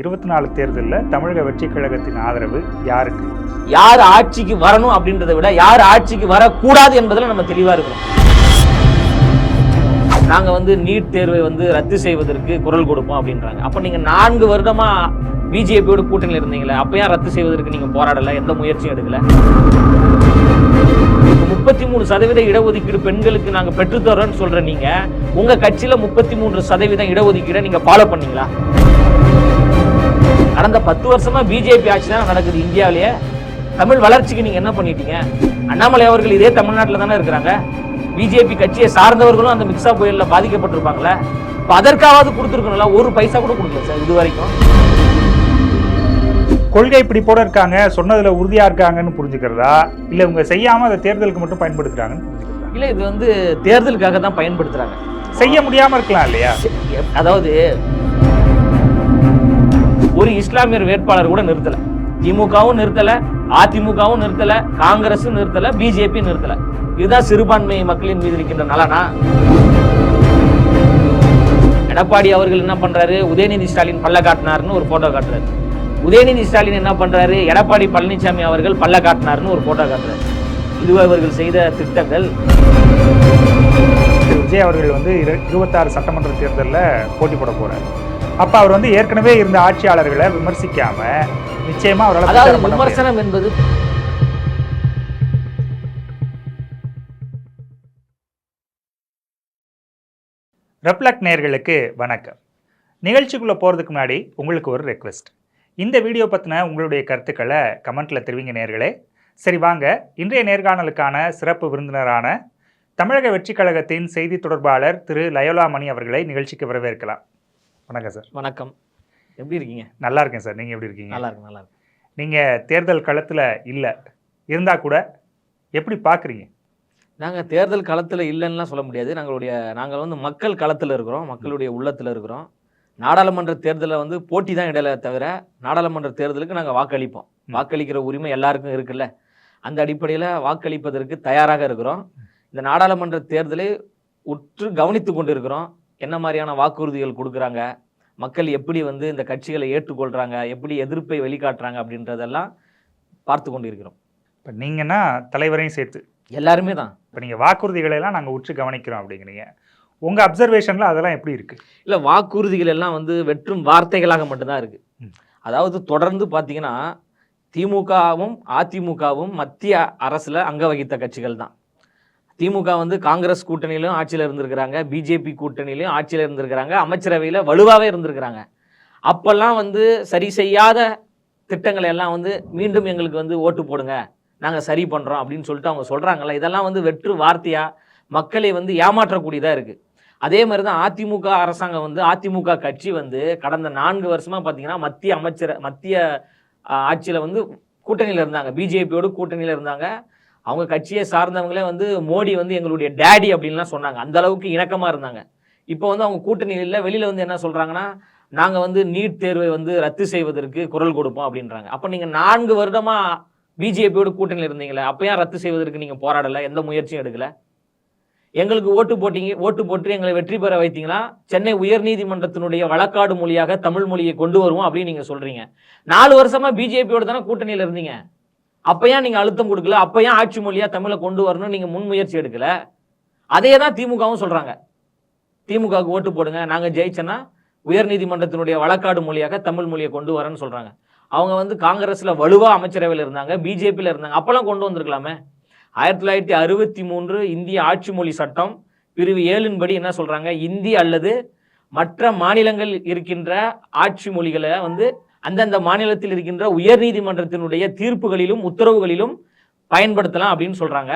இருபத்தி நாலு தேர்தலில் தமிழக வெற்றி கழகத்தின் ஆதரவு யாருக்கு? யார் ஆட்சிக்கு வரணும் அப்படின்றத விட யார் ஆட்சிக்கு வரக்கூடாது என்பதில் நம்ம தெளிவா இருக்கணும் நாங்க வந்து நீட் தேர்வை வந்து ரத்து செய்வதற்கு குரல் கொடுப்போம் அப்படின்றாங்க. அப்ப நீங்க நான்கு வருடமா பிஜேபியோட கூட்டணியில் இருந்தீங்களே அப்போ ஏன் ரத்து செய்வதற்கு நீங்க போராடலை? எந்த முயற்சியும் எடுக்கல. முப்பத்தி மூணு சதவீத இடஒதுக்கீடு பெண்களுக்கு நாங்க பெற்றுத்தரோன்னு சொல்கிற நீங்க உங்க கட்சியில முப்பத்தி மூன்று சதவீதம் இடஒதுக்கீடை நீங்க ஃபாலோ பண்ணீங்களா? கடந்த பத்து வருஷமா பிஜேபி ஆட்சி தான் நடக்குது இந்தியாவிலேயே. தமிழ் வளர்ச்சிக்கு நீங்க என்ன பண்ணிட்டீங்க? அண்ணாமலை அவர்கள் இதே தமிழ்நாட்டில் தானே இருக்கிறாங்க. பிஜேபி கட்சியை சார்ந்தவர்களும் அந்த மிக்சா புயல்ல பாதிக்கப்பட்டிருப்பாங்களே. இப்போ அதற்காவது கொடுத்துருக்கணும்ல ஒரு பைசா கூட கொடுக்கல சார் இது வரைக்கும். கொள்கை பிடிப்போட இருக்காங்க சொன்னதுல உறுதியா இருக்காங்கன்னு புரிஞ்சுக்கிறதா? இல்ல இவங்க செய்யாம அதை தேர்தலுக்கு மட்டும் பயன்படுத்துறாங்கன்னு புரிஞ்சுக்கிறதா? இல்ல இது வந்து தேர்தலுக்காக தான் பயன்படுத்துறாங்க. செய்ய முடியாம இருக்கலாம் இல்லையா? அதாவது ஒரு இஸ்லாமியர் வேட்பாளர் கூட நிறுத்தல. திமுகவும் நிறுத்தல அதிமுகவும் நிறுத்தல காங்கிரஸும் நிறுத்தல பிஜேபி நிறுத்தல. இதுதான் சிறுபான்மை மக்களின் மீது இருக்கின்ற நலனா? எடப்பாடி அவர்கள் என்ன பண்றாரு? உதயநிதி ஸ்டாலின் பல்ல காட்டினார்னு ஒரு போட்டோ காட்டுறாரு. உதயநிதி ஸ்டாலின் என்ன பண்றாரு? எடப்பாடி பழனிசாமி அவர்கள் பல்ல காட்டினார்னு ஒரு போட்டோ காட்டுறாரு. இது அவர்கள் செய்த திட்டங்கள். திரு விஜய் அவர்கள் வந்து இரு- இருபத்தாறு சட்டமன்ற தேர்தலில் போட்டி போட போறாரு. அப்ப அவர் வந்து ஏற்கனவே இருந்த ஆட்சியாளர்களை விமர்சிக்காம நிச்சயமா அவரால். விமர்சனம் என்பது ரெப்லக்ட் நேயர்களுக்கு வணக்கம். நிகழ்ச்சிக்குள்ளே போகிறதுக்கு முன்னாடி உங்களுக்கு ஒரு ரெக்வெஸ்ட் இந்த வீடியோ பற்றின உங்களுடைய கருத்துக்களை கமெண்ட்டில் தெரிவிங்க நேயர்களே சரி வாங்க. இன்றைய நேர்காணலுக்கான சிறப்பு விருந்தினரான தமிழக வெற்றிக் கழகத்தின் செய்தி தொடர்பாளர் திரு லயோலா மணி அவர்களை நிகழ்ச்சிக்கு வரவேற்கலாம். வணக்கம் சார். வணக்கம். எப்படி இருக்கீங்க? நல்லா இருக்கேன் சார். நீங்கள் எப்படி இருக்கீங்க? நல்லா இருக்கு நல்லா இருக்கு நீங்கள் தேர்தல் களத்தில் இல்லை. இருந்தால் கூட எப்படி பார்க்குறீங்க நாங்கள் தேர்தல் களத்தில் இல்லைன்னுலாம் சொல்ல முடியாது. நாங்களுடைய நாங்கள் வந்து மக்கள் களத்தில் இருக்கிறோம். மக்களுடைய உள்ளத்தில் இருக்கிறோம். நாடாளுமன்ற தேர்தலில் வந்து போட்டி தான் இடையில தவிர நாடாளுமன்ற தேர்தலுக்கு நாங்கள் வாக்களிப்போம். வாக்களிக்கிற உரிமை எல்லாருக்கும் இருக்குல்ல. அந்த அடிப்படையில் வாக்களிப்பதற்கு தயாராக இருக்கிறோம். இந்த நாடாளுமன்ற தேர்தலை உற்று கவனித்து கொண்டு இருக்கிறோம் என்ன மாதிரியான வாக்குறுதிகள் கொடுக்குறாங்க? மக்கள் எப்படி வந்து இந்த கட்சிகளை ஏற்றுக்கொள்கிறாங்க எப்படி எதிர்ப்பை வெளிக்காட்டுறாங்க அப்படின்றதெல்லாம் பார்த்து கொண்டு இருக்கிறோம் இப்போ நீங்கன்னா தலைவரையும் சேர்த்து. எல்லாருமே தான். இப்போ நீங்கள் வாக்குறுதிகளை எல்லாம் நாங்கள் உற்று கவனிக்கிறோம் அப்படிங்கிறீங்க. உங்கள் அப்சர்வேஷனில் அதெல்லாம் எப்படி இருக்குது இல்லை வாக்குறுதிகள் எல்லாம் வந்து வெற்றும் வார்த்தைகளாக மட்டும்தான் இருக்கு. ம். அதாவது தொடர்ந்து பார்த்தீங்கன்னா திமுகவும் அதிமுகவும் மத்திய அரசில் அங்க வகித்த கட்சிகள் தான். திமுக வந்து காங்கிரஸ் கூட்டணியிலும் ஆட்சியில் இருந்திருக்கிறாங்க. பிஜேபி கூட்டணியிலும் ஆட்சியில் இருந்திருக்கிறாங்க. அமைச்சரவையில் வலுவாகவே இருந்திருக்கிறாங்க. அப்போல்லாம் வந்து சரி செய்யாத திட்டங்களை எல்லாம் வந்து மீண்டும் எங்களுக்கு வந்து ஓட்டு போடுங்க. நாங்கள் சரி பண்ணுறோம் அப்படின்னு சொல்லிட்டு அவங்க சொல்கிறாங்கல்ல இதெல்லாம் வந்து வெற்று வார்த்தையாக மக்களை வந்து ஏமாற்றக்கூடியதாக இருக்குது அதே மாதிரி தான் அதிமுக அரசாங்கம் வந்து அதிமுக கட்சி வந்து கடந்த நான்கு வருஷமாக பார்த்தீங்கன்னா மத்திய அமைச்சர் மத்திய ஆட்சியில் வந்து கூட்டணியில் இருந்தாங்க. பிஜேபியோடு கூட்டணியில் இருந்தாங்க. அவங்க கட்சியை சார்ந்தவங்களே வந்து மோடி வந்து எங்களுடைய டேடி அப்படின்லாம் சொன்னாங்க. அந்த அளவுக்கு இணக்கமாக இருந்தாங்க. இப்போ வந்து அவங்க கூட்டணியில் இல்லை வெளியில் வந்து என்ன சொல்கிறாங்கன்னா நாங்கள் வந்து நீட் தேர்வை வந்து ரத்து செய்வதற்கு குரல் கொடுப்போம் அப்படின்றாங்க. அப்போ நீங்கள் நான்கு வருடமாக பிஜேபியோட கூட்டணியில் இருந்தீங்களே அப்போ ஏன் ரத்து செய்வதற்கு நீங்கள் போராடலை? எந்த முயற்சியும் எடுக்கலை? எங்களுக்கு ஓட்டு போட்டீங்க ஓட்டு போட்டு எங்களை வெற்றி பெற வைத்தீங்களா? சென்னை உயர்நீதிமன்றத்தினுடைய வழக்காடு மொழியாக தமிழ் மொழியை கொண்டு வருவோம் அப்படின்னு நீங்கள் சொல்கிறீங்க நாலு வருஷமாக பிஜேபியோட தானே கூட்டணியில் இருந்தீங்க. அப்போ ஏன் நீங்கள் அழுத்தம் கொடுக்கல? அப்போ ஏன் ஆட்சி மொழியாக தமிழை கொண்டு வரணும் நீங்கள் முன்முயற்சி எடுக்கல? அதே தான் திமுகவும் சொல்கிறாங்க திமுகவுக்கு ஓட்டு போடுங்க. நாங்கள் ஜெயிச்சோன்னா உயர்நீதிமன்றத்தினுடைய வழக்காடு மொழியாக தமிழ் மொழியை கொண்டு வரேன்னு சொல்கிறாங்க அவங்க வந்து காங்கிரஸில் வலுவாக அமைச்சரவையில் இருந்தாங்க பிஜேபியில் இருந்தாங்க. அப்போல்லாம் கொண்டு வந்திருக்கலாமே. ஆயிரத்தி தொள்ளாயிரத்தி அறுபத்தி மூன்று இந்திய ஆட்சி மொழி சட்டம் பிரிவு ஏழின் படி என்ன சொல்கிறாங்க இந்தி அல்லது மற்ற மாநிலங்கள் இருக்கின்ற ஆட்சி மொழிகளை வந்து அந்தந்த மாநிலத்தில் இருக்கின்ற உயர்நீதிமன்றத்தினுடைய தீர்ப்புகளிலும் உத்தரவுகளிலும் பயன்படுத்தலாம் அப்படின்னு சொல்றாங்க.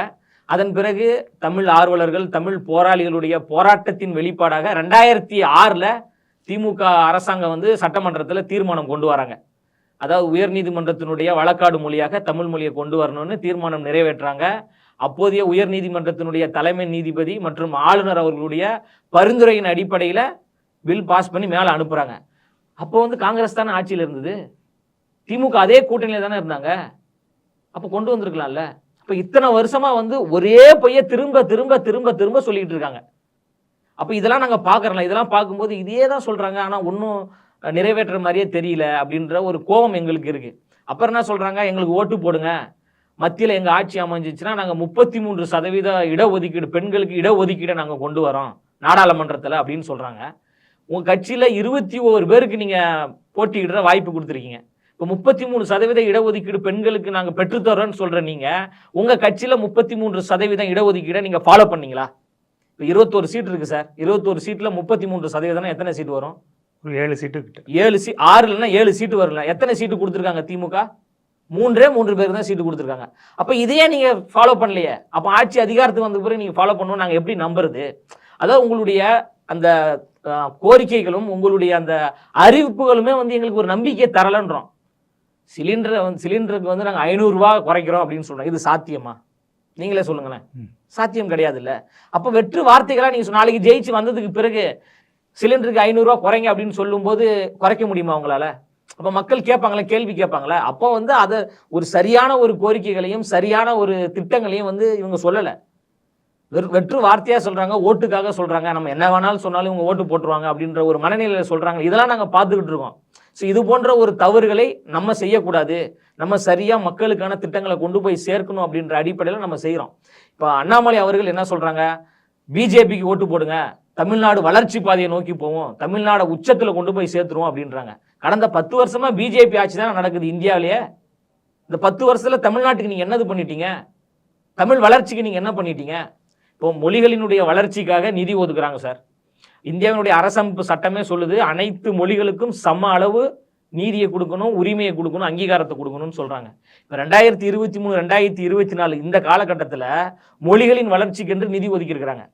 அதன் பிறகு தமிழ் ஆர்வலர்கள் தமிழ் போராளிகளுடைய போராட்டத்தின் வெளிப்பாடாக ரெண்டாயிரத்தி ஆறில் திமுக அரசாங்கம் வந்து சட்டமன்றத்தில் தீர்மானம் கொண்டு வராங்க. அதாவது உயர்நீதிமன்றத்தினுடைய வழக்காடு மொழியாக தமிழ் மொழியை கொண்டு வரணும்னு தீர்மானம் நிறைவேற்றாங்க அப்போதைய உயர்நீதிமன்றத்தினுடைய தலைமை நீதிபதி மற்றும் ஆளுநர் அவர்களுடைய பரிந்துரையின் அடிப்படையில் பில் பாஸ் பண்ணி மேலே அனுப்புகிறாங்க அப்போ வந்து காங்கிரஸ் தானே ஆட்சியில் இருந்தது? திமுக அதே கூட்டணியில் தானே இருந்தாங்க? அப்போ கொண்டு வந்திருக்கலாம்ல. அப்போ இத்தனை வருஷமாக வந்து ஒரே பைய திரும்ப திரும்ப திரும்ப திரும்ப சொல்லிக்கிட்டு இருக்காங்க. அப்போ இதெல்லாம் நாங்கள் பார்க்குறோம்ல இதெல்லாம் பார்க்கும்போது இதே தான் சொல்கிறாங்க ஆனால் ஒன்றும் நிறைவேற்றுற மாதிரியே தெரியல அப்படின்ற ஒரு கோபம் எங்களுக்கு இருக்குது அப்புறம் என்ன சொல்கிறாங்க எங்களுக்கு ஓட்டு போடுங்க. மத்தியில் எங்கள் ஆட்சி அமைஞ்சிச்சுன்னா நாங்கள் முப்பத்தி மூன்று சதவீத இடஒதுக்கீடு பெண்களுக்கு இடஒதுக்கீடை நாங்கள் கொண்டு வரோம். நாடாளுமன்றத்தில் அப்படின்னு சொல்கிறாங்க உங்க கட்சியில இருபத்தி ஓரு பேருக்கு நீங்க போட்டியிடுற வாய்ப்பு கொடுத்துருக்கீங்க. இப்போ முப்பத்தி மூணு சதவீத இடஒதுக்கீடு பெண்களுக்கு நாங்க பெற்றுத்தரோன்னு சொல்ற நீங்க உங்க கட்சியில முப்பத்தி மூன்று சதவீதம் இடஒதுக்கீடை நீங்க ஃபாலோ பண்ணீங்களா? இப்போ இருபத்தோரு சீட் இருக்கு சார். இருபத்தோரு சீட்ல முப்பத்தி மூன்று சதவீதம் எத்தனை சீட் வரும்? ஒரு ஏழு சீட்டு கிட்ட. ஏழு சீ ஆறு இல்லைன்னா ஏழு சீட்டு வரல. எத்தனை சீட்டு கொடுத்துருக்காங்க திமுக? மூன்றே மூன்று பேர் தான் சீட்டு கொடுத்துருக்காங்க. அப்போ இதையே நீங்க ஃபாலோ பண்ணலையே. அப்போ ஆட்சி அதிகாரத்துக்கு வந்த பிறகு நீங்க ஃபாலோ பண்ணணும் நாங்கள் எப்படி நம்புறது? அதாவது உங்களுடைய அந்த கோரிக்கைகளும் உங்களுடைய அந்த அறிவிப்புகளுமே வந்து எங்களுக்கு ஒரு நம்பிக்கை தரலன்றோம். சிலிண்டரை வந்து சிலிண்டருக்கு வந்து நாங்கள் ஐநூறுரூவா குறைக்கிறோம் அப்படின்னு சொல்றோம். இது சாத்தியமா? நீங்களே சொல்லுங்களேன். சாத்தியம் கிடையாது இல்ல அப்போ வெற்று வார்த்தைகளா நீங்க சொ- நாளைக்கு ஜெயிச்சு வந்ததுக்கு பிறகு சிலிண்டருக்கு ஐநூறுரூவா குறைங்க அப்படின்னு சொல்லும்போது குறைக்க முடியுமா உங்களால? அப்போ மக்கள் கேட்பாங்களே கேள்வி கேட்பாங்களே. அப்போ வந்து அதை ஒரு சரியான ஒரு கோரிக்கைகளையும் சரியான ஒரு திட்டங்களையும் வந்து இவங்க சொல்லலை. வெற்று வார்த்தையா சொல்றாங்க ஓட்டுக்காக சொல்றாங்க. நம்ம என்ன வேணாலும் சொன்னாலும் இவங்க ஓட்டு போட்டுருவாங்க அப்படின்ற ஒரு மனநிலையில சொல்றாங்க. இதெல்லாம் நாங்க பார்த்துக்கிட்டு இருக்கோம். ஸோ இது போன்ற ஒரு தவறுகளை நம்ம செய்யக்கூடாது. நம்ம சரியா மக்களுக்கான திட்டங்களை கொண்டு போய் சேர்க்கணும் அப்படின்ற அடிப்படையில் நம்ம செய்கிறோம் இப்போ அண்ணாமலை அவர்கள் என்ன சொல்றாங்க? பிஜேபிக்கு ஓட்டு போடுங்க. தமிழ்நாடு வளர்ச்சி பாதையை நோக்கி போவோம். தமிழ்நாடு உச்சத்தில் கொண்டு போய் சேர்த்துருவோம் அப்படின்றாங்க. கடந்த பத்து வருஷமா பிஜேபி ஆட்சி தான் நடக்குது இந்தியாவிலேயே. இந்த பத்து வருஷத்துல தமிழ்நாட்டுக்கு நீங்கள் என்னது பண்ணிட்டீங்க? தமிழ் வளர்ச்சிக்கு நீங்கள் என்ன பண்ணிட்டீங்க? இப்போ மொழிகளினுடைய வளர்ச்சிக்காக நிதி ஒதுக்குறாங்க சார். இந்தியாவினுடைய அரசமைப்பு சட்டமே சொல்லுது அனைத்து மொழிகளுக்கும் சம அளவு நீதியை கொடுக்கணும் உரிமையை கொடுக்கணும் அங்கீகாரத்தை கொடுக்கணும்னு சொல்றாங்க. இப்போ ரெண்டாயிரத்தி இருபத்தி மூணு ரெண்டாயிரத்தி இருபத்தி நாலு இந்த காலகட்டத்தில் மொழிகளின் வளர்ச்சிக்கு என்று நிதி ஒதுக்கியிருக்கிறாங்க.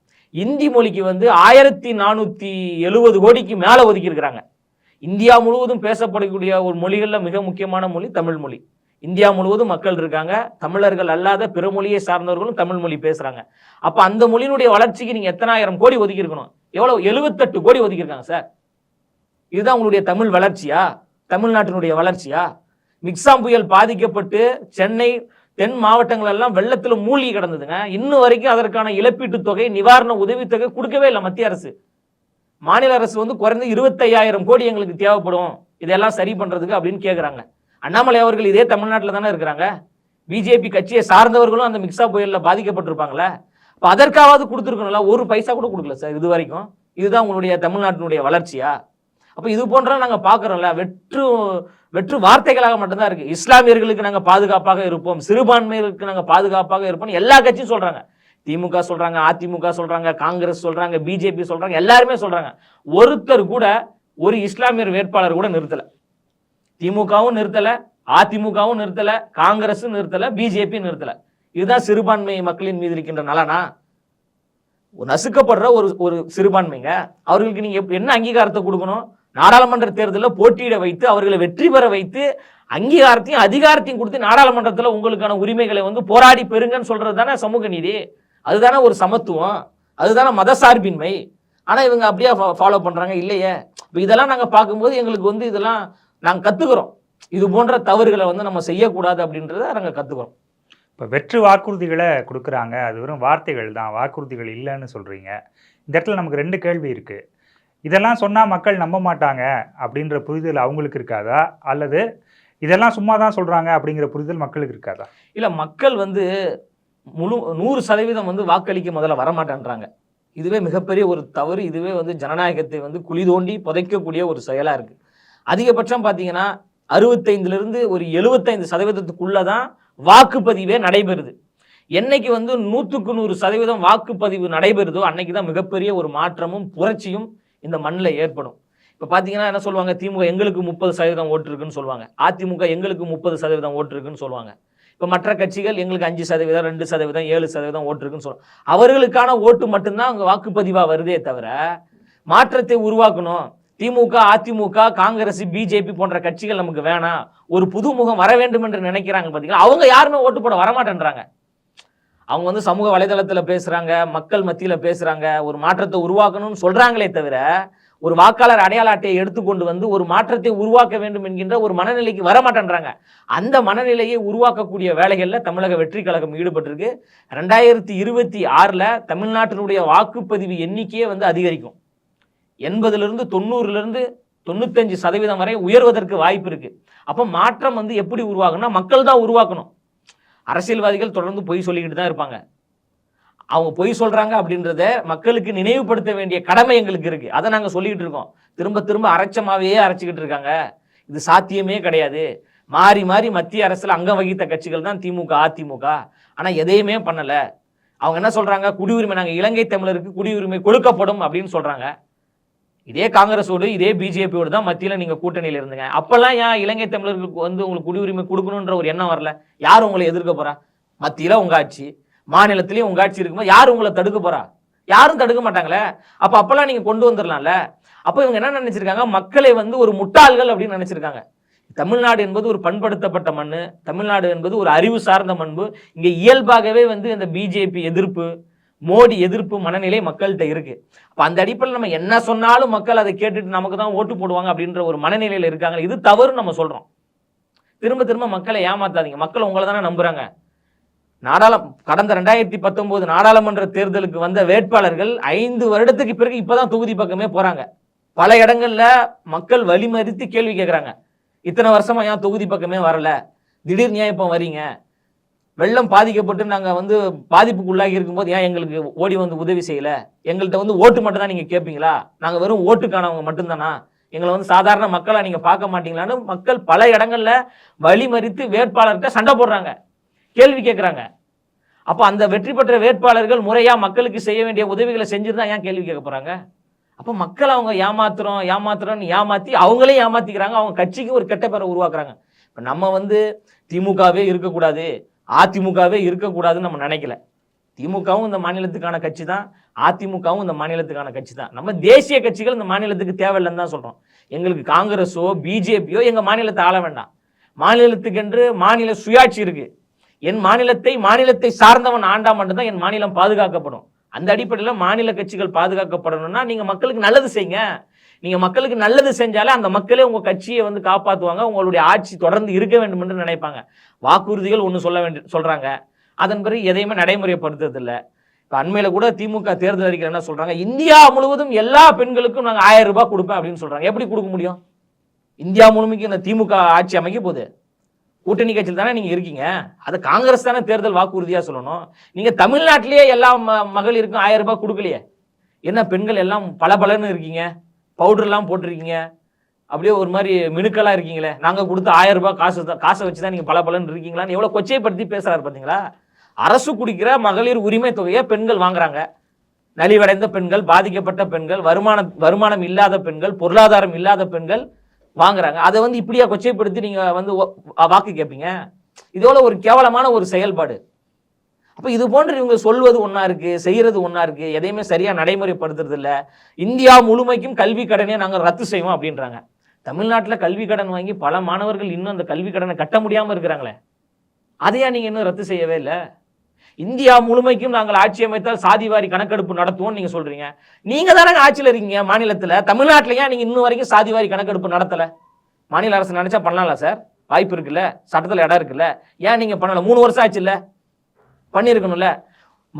இந்தி மொழிக்கு வந்து ஆயிரத்தி நானூற்றி எழுபது கோடிக்கு மேலே ஒதுக்கியிருக்கிறாங்க. இந்தியா முழுவதும் பேசப்படக்கூடிய ஒரு மொழிகளில் மிக முக்கியமான மொழி தமிழ் மொழி. இந்தியா முழுவதும் மக்கள் இருக்காங்க. தமிழர்கள் அல்லாத பிற மொழியை சார்ந்தவர்களும் தமிழ் மொழி பேசுறாங்க. அப்ப அந்த மொழியினுடைய வளர்ச்சிக்கு நீங்க எத்தனாயிரம் கோடி ஒதுக்கி இருக்கணும் எவ்வளவு? எழுபத்தெட்டு கோடி ஒதுக்கியிருக்காங்க சார். இதுதான் உங்களுடைய தமிழ் வளர்ச்சியா? தமிழ்நாட்டினுடைய வளர்ச்சியா? மிக்சாம் புயல் பாதிக்கப்பட்டு சென்னை தென் மாவட்டங்கள் எல்லாம் வெள்ளத்தில் மூழ்கி கிடந்ததுங்க. இன்னும் வரைக்கும் அதற்கான இழப்பீட்டுத் தொகை நிவாரண உதவித்தொகை கொடுக்கவே இல்லை மத்திய அரசு. மாநில அரசு வந்து குறைந்து இருபத்தையாயிரம் கோடி எங்களுக்கு தேவைப்படும். இதெல்லாம் சரி பண்றதுக்கு அப்படின்னு கேட்குறாங்க அண்ணாமலை அவர்கள் இதே தமிழ்நாட்டில் தானே இருக்கிறாங்க? பிஜேபி கட்சியை சார்ந்தவர்களும் அந்த மிக்ஸா புயலில் பாதிக்கப்பட்டிருப்பாங்களே இப்போ அதற்காவது கொடுத்துருக்கணும்ல? ஒரு பைசா கூட கொடுக்கல சார் இது வரைக்கும். இதுதான் உங்களுடைய தமிழ்நாட்டினுடைய வளர்ச்சியா? அப்போ இது போன்ற நாங்கள் பார்க்குறோம்ல. வெற்று வெற்று வார்த்தைகளாக மட்டும்தான் இருக்கு. இஸ்லாமியர்களுக்கு நாங்கள் பாதுகாப்பாக இருப்போம். சிறுபான்மையர்களுக்கு நாங்கள் பாதுகாப்பாக இருப்போம் எல்லா கட்சியும் சொல்கிறாங்க திமுக சொல்கிறாங்க அதிமுக சொல்கிறாங்க காங்கிரஸ் சொல்கிறாங்க பிஜேபி சொல்கிறாங்க எல்லாருமே சொல்கிறாங்க ஒருத்தர் கூட ஒரு இஸ்லாமியர் வேட்பாளர் கூட நிறுத்தலை. திமுகவும் நிறுத்தலை அதிமுகவும் நிறுத்தலை காங்கிரஸும் நிறுத்தலை பிஜேபி நிறுத்தலை. இதுதான் சிறுபான்மை மக்களின் மீது இருக்கின்ற நலனா? ஒரு நசுக்கப்படுற ஒரு ஒரு சிறுபான்மைங்க. அவர்களுக்கு நீங்க என்ன அங்கீகாரத்தை கொடுக்கணும்? நாடாளுமன்ற தேர்தலில் போட்டியிட வைத்து அவர்களை வெற்றி பெற வைத்து அங்கீகாரத்தையும் அதிகாரத்தையும் கொடுத்து நாடாளுமன்றத்தில் உங்களுக்கான உரிமைகளை வந்து போராடி பெறுங்கன்னு சொல்றது தானே சமூக நீதி? அதுதானே ஒரு சமத்துவம். அதுதானே மதசார்பின்மை. ஆனால் இவங்க அப்படியே ஃபாலோ பண்ணுறாங்க இல்லையே? இப்போ இதெல்லாம் நாங்கள் பார்க்கும்போது எங்களுக்கு வந்து இதெல்லாம் நாங்க கத்துக்கிறோம். இது போன்ற தவறுகளை வந்து நம்ம செய்யக்கூடாது அப்படின்றத நாங்க கத்துக்கிறோம். இப்போ வெற்று வாக்குறுதிகளை கொடுக்குறாங்க. அது வெறும் வார்த்தைகள் தான். வாக்குறுதிகள் இல்லைன்னு சொல்கிறீங்க இந்த இடத்துல நமக்கு ரெண்டு கேள்வி இருக்குது இதெல்லாம் சொன்னால் மக்கள் நம்ப மாட்டாங்க அப்படின்ற புரிதல் அவங்களுக்கு இருக்காதா? அல்லது இதெல்லாம் சும்மா தான் சொல்கிறாங்க அப்படிங்கிற புரிதல் மக்களுக்கு இருக்காதா? இல்ல மக்கள் வந்து முழு நூறு சதவீதம் வந்து வாக்களிக்க முதல்ல வரமாட்டேன்றாங்க. இதுவே மிகப்பெரிய ஒரு தவறு. இதுவே வந்து ஜனநாயகத்தை வந்து குழி தோண்டி புதைக்கக்கூடிய ஒரு செயலா இருக்கு. அதிகபட்சம் பார்த்தீங்கன்னா அறுபத்தைந்துலேருந்து ஒரு எழுபத்தைந்து சதவீதத்துக்குள்ளே தான் வாக்குப்பதிவே நடைபெறுது. என்னைக்கு வந்து நூற்றுக்கு நூறு சதவீதம் வாக்குப்பதிவு நடைபெறுதோ அன்னைக்கு தான் மிகப்பெரிய ஒரு மாற்றமும் புரட்சியும் இந்த மண்ணில் ஏற்படும். இப்போ பார்த்தீங்கன்னா என்ன சொல்லுவாங்க? திமுக எங்களுக்கு முப்பது சதவீதம் ஓட்டு இருக்குன்னு சொல்லுவாங்க. அதிமுக எங்களுக்கு முப்பது சதவீதம் ஓட்டு இருக்குன்னு சொல்லுவாங்க. இப்போ மற்ற கட்சிகள் எங்களுக்கு அஞ்சு சதவீதம் ரெண்டு சதவீதம் ஏழு சதவீதம் ஓட்டு இருக்குன்னு சொல்லுவாங்க. அவர்களுக்கான ஓட்டு மட்டும்தான் அங்கே வாக்குப்பதிவாக வருதே தவிர மாற்றத்தை உருவாக்கணும். திமுக அதிமுக காங்கிரஸ் பிஜேபி போன்ற கட்சிகள் நமக்கு வேணாம் ஒரு புதுமுகம் வர வேண்டும் என்று நினைக்கிறாங்க பார்த்தீங்களா அவங்க யாருமே ஓட்டு போட வரமாட்டேன்றாங்க. அவங்க வந்து சமூக வலைதளத்தில் பேசுகிறாங்க மக்கள் மத்தியில் பேசுகிறாங்க ஒரு மாற்றத்தை உருவாக்கணும்னு சொல்கிறாங்களே தவிர ஒரு வாக்காளர் அடையாள அட்டையை எடுத்துக்கொண்டு வந்து ஒரு மாற்றத்தை உருவாக்க வேண்டும் என்கின்ற ஒரு மனநிலைக்கு வரமாட்டேன்றாங்க. அந்த மனநிலையை உருவாக்கக்கூடிய வேலைகளில் தமிழக வெற்றி கழகம் ஈடுபட்டிருக்கு. ரெண்டாயிரத்தி இருபத்தி ஆறில் தமிழ்நாட்டினுடைய வாக்குப்பதிவு எண்ணிக்கையே வந்து அதிகரிக்கும். எண்பதுலேருந்து தொண்ணூறுலேருந்து தொண்ணூத்தஞ்சு சதவீதம் வரை உயர்வதற்கு வாய்ப்பு இருக்குது அப்போ மாற்றம் வந்து எப்படி உருவாகும்னா மக்கள் தான் உருவாக்கணும். அரசியல்வாதிகள் தொடர்ந்து பொய் சொல்லிக்கிட்டு தான் இருப்பாங்க. அவங்க பொய் சொல்கிறாங்க அப்படின்றத மக்களுக்கு நினைவுபடுத்த வேண்டிய கடமை எங்களுக்கு இருக்குது அதை நாங்கள் சொல்லிக்கிட்டு இருக்கோம். திரும்ப திரும்ப அரைச்சமாவே அரைச்சிக்கிட்டு இருக்காங்க. இது சாத்தியமே கிடையாது. மாறி மாறி மத்திய அரசில் அங்கம் வகித்த கட்சிகள் தான் திமுக அதிமுக. ஆனால் எதையுமே பண்ணலை. அவங்க என்ன சொல்கிறாங்க குடியுரிமை நாங்கள் இலங்கை தமிழருக்கு குடியுரிமை கொடுக்கப்படும் அப்படின்னு சொல்கிறாங்க இதே காங்கிரஸோடு இதே பிஜேபியோடு தான் மத்தியில் நீங்கள் கூட்டணியில் இருந்தீங்க. அப்போல்லாம் ஏன் இலங்கை தமிழர்களுக்கு வந்து உங்களுக்கு குடியுரிமை கொடுக்கணுன்ற ஒரு எண்ணம் வரல? யார் உங்களை எதிர்க்க போறா? மத்தியில் உங்கள் ஆட்சி மாநிலத்திலையும் உங்கள் ஆட்சி இருக்கும்போது யார் உங்களை தடுக்க போறா? யாரும் தடுக்க மாட்டாங்களே? அப்போ அப்போல்லாம் நீங்கள் கொண்டு வந்துடலாம்ல அப்போ இவங்க என்ன நினைச்சிருக்காங்க? மக்களை வந்து ஒரு முட்டாள்கள் அப்படின்னு நினச்சிருக்காங்க. தமிழ்நாடு என்பது ஒரு பண்படுத்தப்பட்ட மண் தமிழ்நாடு என்பது ஒரு அறிவு சார்ந்த மண்பு. இங்கே இயல்பாகவே வந்து இந்த பிஜேபி எதிர்ப்பு மோடி எதிர்ப்பு மனநிலை மக்கள்கிட்ட இருக்கு. அப்போ அந்த அடிப்படையில் நம்ம என்ன சொன்னாலும் மக்கள் அதை கேட்டுட்டு நமக்கு தான் ஓட்டு போடுவாங்க அப்படின்ற ஒரு மனநிலையில் இருக்காங்க இது தவறு நம்ம சொல்றோம். திரும்ப திரும்ப மக்களை ஏமாத்தாதீங்க. மக்கள் உங்களை தானே நம்புறாங்க. நாடாளம் கடந்த ரெண்டாயிரத்தி பத்தொன்பது நாடாளுமன்ற தேர்தலுக்கு வந்த வேட்பாளர்கள் ஐந்து வருடத்துக்கு பிறகு இப்பதான் தொகுதி பக்கமே போறாங்க. பல இடங்கள்ல மக்கள் வழிமறித்து கேள்வி கேட்குறாங்க இத்தனை வருஷமா ஏன் தொகுதி பக்கமே வரல? திடீர் ஏன் இப்போ வரீங்க. வெள்ளம் பாதிக்கப்பட்டு நாங்கள் வந்து பாதிப்புக்குள்ளாகி இருக்கும்போது ஏன் எங்களுக்கு ஓடி வந்து உதவி செய்யலை? எங்கள்கிட்ட வந்து ஓட்டு மட்டும் தான் நீங்கள் கேட்பீங்களா நாங்கள் வெறும் ஓட்டுக்கானவங்க மட்டும்தானா? எங்களை வந்து சாதாரண மக்களாக நீங்கள் பார்க்க மாட்டீங்களான்னு மக்கள் பல இடங்களில் வழிமறித்து வேட்பாளர்கிட்ட சண்டை போடுறாங்க. கேள்வி கேட்குறாங்க அப்போ அந்த வெற்றி பெற்ற வேட்பாளர்கள் முறையாக மக்களுக்கு செய்ய வேண்டிய உதவிகளை செஞ்சுருந்தா ஏன் கேள்வி கேட்க போகிறாங்க அப்போ மக்கள் அவங்க ஏமாத்துறோம் ஏமாத்துறோம்னு ஏமாற்றி அவங்களே ஏமாற்றிக்கிறாங்க அவங்க கட்சிக்கு ஒரு கெட்ட பேரை உருவாக்குறாங்க. இப்போ நம்ம வந்து திமுகவே இருக்கக்கூடாது. அதிமுகவே இருக்கக்கூடாதுன்னு நம்ம நினைக்கல. திமுகவும் இந்த மாநிலத்துக்கான கட்சி தான் அதிமுகவும் இந்த மாநிலத்துக்கான கட்சி தான் நம்ம தேசிய கட்சிகள் இந்த மாநிலத்துக்கு தேவையில்லைன்னு தான் சொல்கிறோம் எங்களுக்கு காங்கிரஸோ பிஜேபியோ எங்கள் மாநிலத்தை ஆள வேண்டாம். மாநிலத்துக்கென்று மாநில சுயாட்சி இருக்கு. என் மாநிலத்தை மாநிலத்தை சார்ந்தவன் ஆண்டா மட்டும்தான் என் மாநிலம் பாதுகாக்கப்படும். அந்த அடிப்படையில் மாநில கட்சிகள் பாதுகாக்கப்படணும்னா நீங்கள் மக்களுக்கு நல்லது செய்யுங்க. நீங்க மக்களுக்கு நல்லது செஞ்சாலே அந்த மக்களே உங்க கட்சியை வந்து காப்பாற்றுவாங்க உங்களுடைய ஆட்சி தொடர்ந்து இருக்க வேண்டும் என்று நினைப்பாங்க. வாக்குறுதிகள் ஒன்று சொல்ல வேண்டிய சொல்றாங்க. அதன் பிறகு எதையுமே நடைமுறைப்படுத்துறதில்லை. இப்போ அண்மையில் கூட திமுக தேர்தல் அறிக்கை என்ன சொல்றாங்க? இந்தியா முழுவதும் எல்லா பெண்களுக்கும் நாங்கள் ஆயிரம் ரூபாய் கொடுப்பேன் அப்படின்னு சொல்றாங்க. எப்படி கொடுக்க முடியும்? இந்தியா முழுமைக்கும் இந்த திமுக ஆட்சி அமைக்க போகுது. கூட்டணி கட்சியில் தானே நீங்கள் இருக்கீங்க. அது காங்கிரஸ் தானே தேர்தல் வாக்குறுதியாக சொல்லணும். நீங்கள் தமிழ்நாட்டிலேயே எல்லா ம- மகளிருக்கும் ஆயிரம் ரூபாய் கொடுக்கலையே. என்ன பெண்கள் எல்லாம் பளபளன்னு இருக்கீங்க? பவுடர்லாம் போட்டிருக்கீங்க. அப்படியே ஒரு மாதிரி மினுக்கெல்லாம் இருக்கீங்களே. நாங்கள் கொடுத்த ஆயிரம் ரூபாய் காசு தான் காசை வச்சு தான் நீங்க பளபளன்னு இருக்கீங்களான்னு எவ்வளோ கொச்சைப்படுத்தி பேசுகிறாரு பார்த்தீங்களா அரசு குடிக்கிற மகளிர் உரிமை தொகையை பெண்கள் வாங்குறாங்க. நலிவடைந்த பெண்கள் பாதிக்கப்பட்ட பெண்கள் வருமான வருமானம் இல்லாத பெண்கள் பொருளாதாரம் இல்லாத பெண்கள் வாங்குறாங்க. அதை வந்து இப்படியா கொச்சைப்படுத்தி நீங்கள் வந்து வாக்கு கேட்பீங்க இதோட ஒரு கேவலமான ஒரு செயல்பாடு. அப்போ இது போன்று இவங்க சொல்வது ஒன்றா இருக்குது செய்கிறது ஒன்றா இருக்குது எதையுமே சரியாக நடைமுறைப்படுத்துறது இல்லை இந்தியா முழுமைக்கும் கல்வி கடனே நாங்கள் ரத்து செய்வோம் அப்படின்றாங்க. தமிழ்நாட்டில் கல்வி கடன் வாங்கி பல மாணவர்கள் இன்னும் அந்த கல்வி கடனை கட்ட முடியாமல் இருக்கிறாங்களே. அதையா நீங்கள் இன்னும் ரத்து செய்யவே இல்லை? இந்தியா முழுமைக்கும் நாங்கள் ஆட்சி அமைத்தால் சாதிவாரி கணக்கெடுப்பு நடத்துவோம் நீங்கள் சொல்கிறீங்க நீங்கள் தானே ஆட்சியில் இருக்கீங்க மாநிலத்தில். தமிழ்நாட்டில் ஏன் நீங்கள் இன்னும் வரைக்கும் சாதிவாரி கணக்கெடுப்பு நடத்தலை? மாநில அரசு நினச்சா பண்ணலாம்ல சார்? வாய்ப்பு இருக்குல்ல? சட்டத்தில் இடம் இருக்குல்ல? ஏன் நீங்கள் பண்ணலை? மூணு வருஷம் ஆச்சு பண்ணியிருக்கணும்ல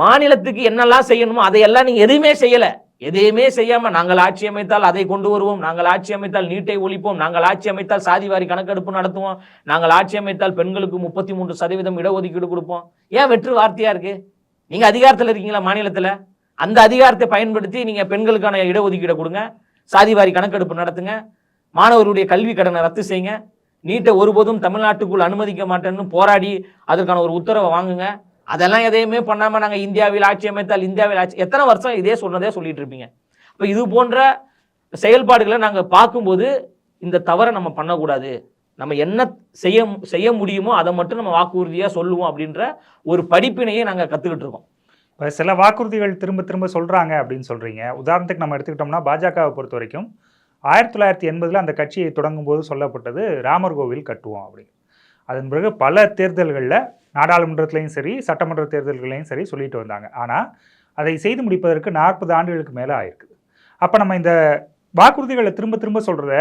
மாநிலத்துக்கு என்னெல்லாம் செய்யணுமோ அதையெல்லாம் நீங்கள் எதுவுமே செய்யலை. எதையுமே செய்யாமல் நாங்கள் ஆட்சி அமைத்தால் அதை கொண்டு வருவோம். நாங்கள் ஆட்சி அமைத்தால் நீட்டை ஒழிப்போம். நாங்கள் ஆட்சி அமைத்தால் சாதிவாரி கணக்கெடுப்பு நடத்துவோம். நாங்கள் ஆட்சி அமைத்தால் பெண்களுக்கு முப்பத்தி மூன்று சதவீதம் இடஒதுக்கீடு கொடுப்போம். ஏன் வெற்று வார்த்தையாக இருக்குது நீங்கள் அதிகாரத்தில் இருக்கீங்களா மாநிலத்தில்? அந்த அதிகாரத்தை பயன்படுத்தி நீங்கள் பெண்களுக்கான இடஒதுக்கீடை கொடுங்க. சாதிவாரி கணக்கெடுப்பு நடத்துங்க. மாணவருடைய கல்வி கடனை ரத்து செய்யுங்க. நீட்டை ஒருபோதும் தமிழ்நாட்டுக்குள் அனுமதிக்க மாட்டேன்னு போராடி அதற்கான ஒரு உத்தரவை வாங்குங்க. அதெல்லாம் எதையுமே பண்ணாமல் நாங்கள் இந்தியாவில் ஆட்சி அமைத்தால் இந்தியாவில் ஆட்சி எத்தனை வருஷம் இதே சொன்னதே சொல்லிட்டு இருப்பீங்க இப்போ இது போன்ற செயல்பாடுகளை நாங்கள் பார்க்கும்போது இந்த தவறை நம்ம பண்ணக்கூடாது. நம்ம என்ன செய்ய செய்ய முடியுமோ அதை மட்டும் நம்ம வாக்குறுதியாக சொல்லுவோம் அப்படின்ற ஒரு படிப்பினையை நாங்கள் கற்றுக்கிட்டு இருக்கோம். இப்போ சில வாக்குறுதிகள் திரும்ப திரும்ப சொல்கிறாங்க அப்படின்னு சொல்கிறீங்க உதாரணத்துக்கு நம்ம எடுத்துக்கிட்டோம்னா பாஜகவை பொறுத்த வரைக்கும் ஆயிரத்தி தொள்ளாயிரத்தி எண்பதில் அந்த கட்சியை தொடங்கும் போது சொல்லப்பட்டது ராமர் கோவில் கட்டுவோம் அப்படின்னு. அதன் பிறகு பல தேர்தல்களில் நாடாளுமன்றத்திலையும் சரி சட்டமன்ற தேர்தல்களையும் சரி சொல்லிட்டு வந்தாங்க. ஆனால் அதை செய்து முடிப்பதற்கு நாற்பது ஆண்டுகளுக்கு மேலே ஆயிருக்குது அப்போ நம்ம இந்த வாக்குறுதிகளை திரும்ப திரும்ப சொல்கிறத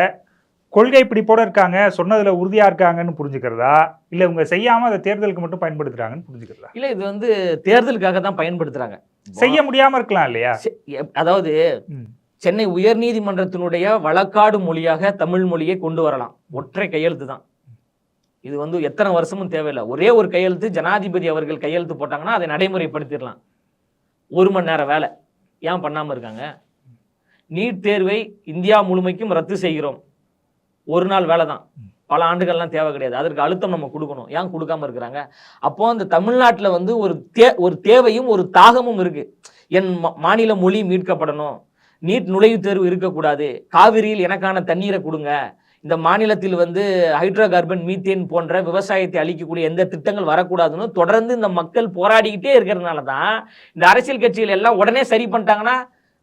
கொள்கை பிடிப்போட இருக்காங்க சொன்னதில் உறுதியாக இருக்காங்கன்னு புரிஞ்சுக்கிறதா? இல்லை இவங்க செய்யாமல் அதை தேர்தலுக்கு மட்டும் பயன்படுத்துகிறாங்கன்னு புரிஞ்சுக்கிறதா? இல்ல இது வந்து தேர்தலுக்காக தான் பயன்படுத்துறாங்க. செய்ய முடியாமல் இருக்கலாம் இல்லையா? அதாவது. சென்னை உயர்நீதிமன்றத்தினுடைய வழக்காடு மொழியாக தமிழ் மொழியை கொண்டு வரலாம். ஒற்றை கையெழுத்து தான். இது வந்து எத்தனை வருஷமும் தேவையில்லை. ஒரே ஒரு கையெழுத்து ஜனாதிபதி அவர்கள் கையெழுத்து போட்டாங்கன்னா அதை நடைமுறைப்படுத்திடலாம். ஒரு மணி நேரம் வேலை. ஏன் பண்ணாமல் இருக்காங்க? நீட் தேர்வை இந்தியா முழுமைக்கும் ரத்து செய்கிறோம். ஒரு நாள் வேலை தான். பல ஆண்டுகள்லாம் தேவை கிடையாது. அதற்கு அழுத்தம் நம்ம கொடுக்கணும். ஏன் கொடுக்காம இருக்கிறாங்க? அப்போ அந்த தமிழ்நாட்டில் வந்து ஒரு தே ஒரு தேவையும் ஒரு தாகமும் இருக்கு. என் மா- மாநில மொழி மீட்கப்படணும். நீட் நுழைவுத் தேர்வு இருக்கக்கூடாது. காவிரியில் எனக்கான தண்ணீரை கொடுங்க. இந்த மாநிலத்தில் வந்து ஹைட்ரோ கார்பன் மீத்தேன் போன்ற விவசாயத்தை அழிக்கக்கூடிய எந்த திட்டங்கள் வரக்கூடாதுன்னு தொடர்ந்து இந்த மக்கள் போராடிக்கிட்டே இருக்கிறதுனால தான் இந்த அரசியல் கட்சிகள் எல்லாம் உடனே சரி பண்ணிட்டாங்கன்னா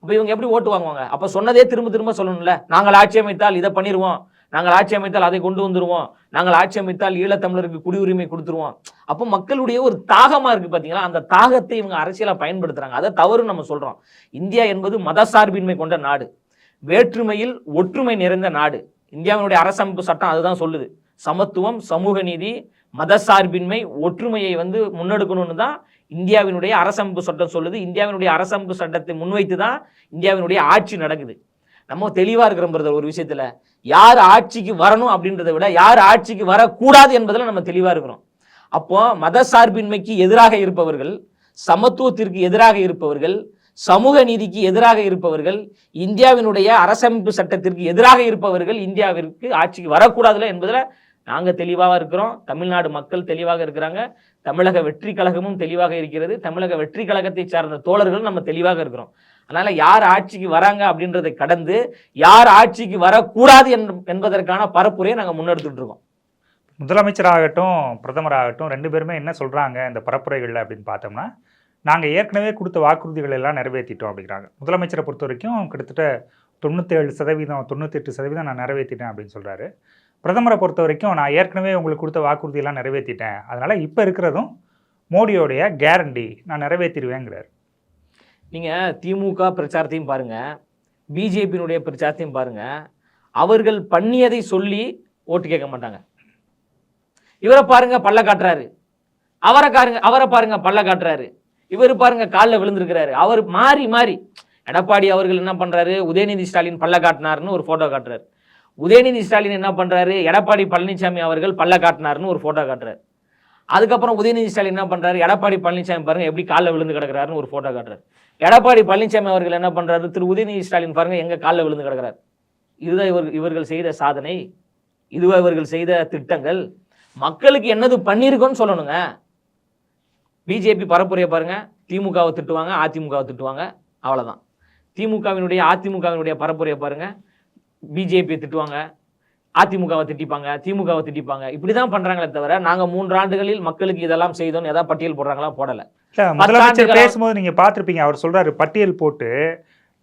அப்போ இவங்க எப்படி ஓட்டு வாங்குவாங்க? அப்போ சொன்னதே திரும்ப திரும்ப சொல்லணும்ல. நாங்கள் ஆட்சி அமைத்தால் இதை பண்ணிடுவோம் நாங்கள் ஆட்சி அமைத்தால் அதை கொண்டு வந்துடுவோம் நாங்கள் ஆட்சி அமைத்தால் ஈழத்தமிழருக்கு குடியுரிமை கொடுத்துருவோம். அப்போ மக்களுடைய ஒரு தாகமாக இருக்குது பார்த்தீங்களா அந்த தாகத்தை இவங்க அரசியலாக பயன்படுத்துகிறாங்க அதை தவறு நம்ம சொல்கிறோம் இந்தியா என்பது மதசார்பின்மை கொண்ட நாடு. வேற்றுமையில் ஒற்றுமை நிறைந்த நாடு. இந்தியாவினுடைய அரசமைப்பு சட்டம் அதுதான் சொல்லுது. சமத்துவம் சமூக நீதி மதசார்பின்மை ஒற்றுமையை வந்து முன்னெடுக்கணும்னு தான் இந்தியாவினுடைய அரசமைப்பு சட்டம் சொல்லுது. இந்தியாவினுடைய அரசமைப்பு சட்டத்தை முன்வைத்து தான் இந்தியாவினுடைய ஆட்சி நடக்குது. நம்ம தெளிவாக இருக்கிறோம் பிரதர் ஒரு விஷயத்தில். யார் ஆட்சிக்கு வரணும் அப்படின்றத விட யார் ஆட்சிக்கு வரக்கூடாது என்பதில் நம்ம தெளிவாக இருக்கிறோம். அப்போ மதசார்பின்மைக்கு எதிராக இருப்பவர்கள் சமத்துவத்திற்கு எதிராக இருப்பவர்கள் சமூக நீதிக்கு எதிராக இருப்பவர்கள் இந்தியாவினுடைய அரசமைப்பு சட்டத்திற்கு எதிராக இருப்பவர்கள் இந்தியாவிற்கு ஆட்சிக்கு வரக்கூடாதுல என்பதில் நாங்கள் தெளிவாக இருக்கிறோம். தமிழ்நாடு மக்கள் தெளிவாக இருக்கிறாங்க. தமிழக வெற்றி கழகமும் தெளிவாக இருக்கிறது. தமிழக வெற்றி கழகத்தை சார்ந்த தோழர்கள் நம்ம தெளிவாக இருக்கிறோம். அதனால் யார் ஆட்சிக்கு வராங்க அப்படின்றதை கடந்து யார் ஆட்சிக்கு வரக்கூடாது என்பதற்கான பரப்புரையை நாங்கள் முன்னெடுத்துட்டு இருக்கோம். முதலமைச்சராகட்டும் பிரதமராகட்டும் ரெண்டு பேருமே என்ன சொல்கிறாங்க இந்த பரப்புரைகளில் அப்படின்னு பார்த்தோம்னா நாங்கள் ஏற்கனவே கொடுத்த வாக்குறுதிகள் எல்லாம் நிறைவேற்றிட்டோம் அப்படிங்கிறாங்க. முதலமைச்சரை பொறுத்த வரைக்கும் கிட்டத்தட்ட தொண்ணூற்றேழு சதவீதம் தொண்ணூத்தெட்டு சதவீதம் நான் நிறைவேற்றிட்டேன் அப்படின்னு சொல்கிறாரு பிரதமரை பொறுத்த வரைக்கும் நான் ஏற்கனவே உங்களுக்கு கொடுத்த வாக்குறுதியெல்லாம் நிறைவேற்றிட்டேன். அதனால் இப்போ இருக்கிறதும் மோடியோடைய கேரண்டி நான் நிறைவேற்றிடுவேங்கிறார். நீங்கள் திமுக பிரச்சாரத்தையும் பாருங்க. பிஜேபியினுடைய பிரச்சாரத்தையும் பாருங்கள் அவர்கள் பண்ணியதை சொல்லி ஓட்டு கேட்க மாட்டாங்க. இவரை பாருங்க பல்ல காட்டுறாரு. அவரை காருங்க அவரை பாருங்க பல்ல காட்டுறாரு. இவர் பாருங்க காலில் விழுந்திருக்கிறாரு. அவர் மாறி மாறி. எடப்பாடி அவர்கள் என்ன பண்ணுறாரு உதயநிதி ஸ்டாலின் பல்ல காட்டினார்னு ஒரு ஃபோட்டோ காட்டுறாரு. உதயநிதி ஸ்டாலின் என்ன பண்ணுறாரு எடப்பாடி பழனிசாமி அவர்கள் பல்ல காட்டினாருன்னு ஒரு ஃபோட்டோ காட்டுறாரு. அதுக்கப்புறம் உதயநிதி ஸ்டாலின் என்ன பண்ணுறாரு எடப்பாடி பழனிசாமி பாருங்கள் எப்படி காலில் விழுந்து கிடக்கிறாருன்னு ஒரு ஃபோட்டோ காட்டுறாரு. எடப்பாடி பழனிசாமி அவர்கள் என்ன பண்ணுறாரு திரு உதயநிதி ஸ்டாலின் பாருங்கள் எங்கே காலில் விழுந்து கிடக்கிறார். இதுதான் இவர் இவர்கள் செய்த சாதனை. இதுவா இவர்கள் செய்த திட்டங்கள். மக்களுக்கு என்னது பண்ணியிருக்கோன்னு சொல்லணுங்க. பிஜேபி பரப்புரையை பாருங்க. திமுகவை திட்டுவாங்க அதிமுகவை திட்டுவாங்க. அவ்வளவுதான். திமுகவினுடைய அதிமுகவினுடைய பரப்புரையை பாருங்க. பிஜேபியை திட்டுவாங்க அதிமுகவை திட்டிப்பாங்க திமுகவை திட்டிப்பாங்க. இப்படிதான் பண்றாங்களே தவிர நாங்க மூன்று ஆண்டுகளில் மக்களுக்கு இதெல்லாம் செய்தோம் ஏதாவது பட்டியல் போடுறாங்களா? போடல. முதலமைச்சர் பேசும்போது நீங்கள் பார்த்துருப்பீங்க. அவர் சொல்கிறாரு பட்டியல் போட்டு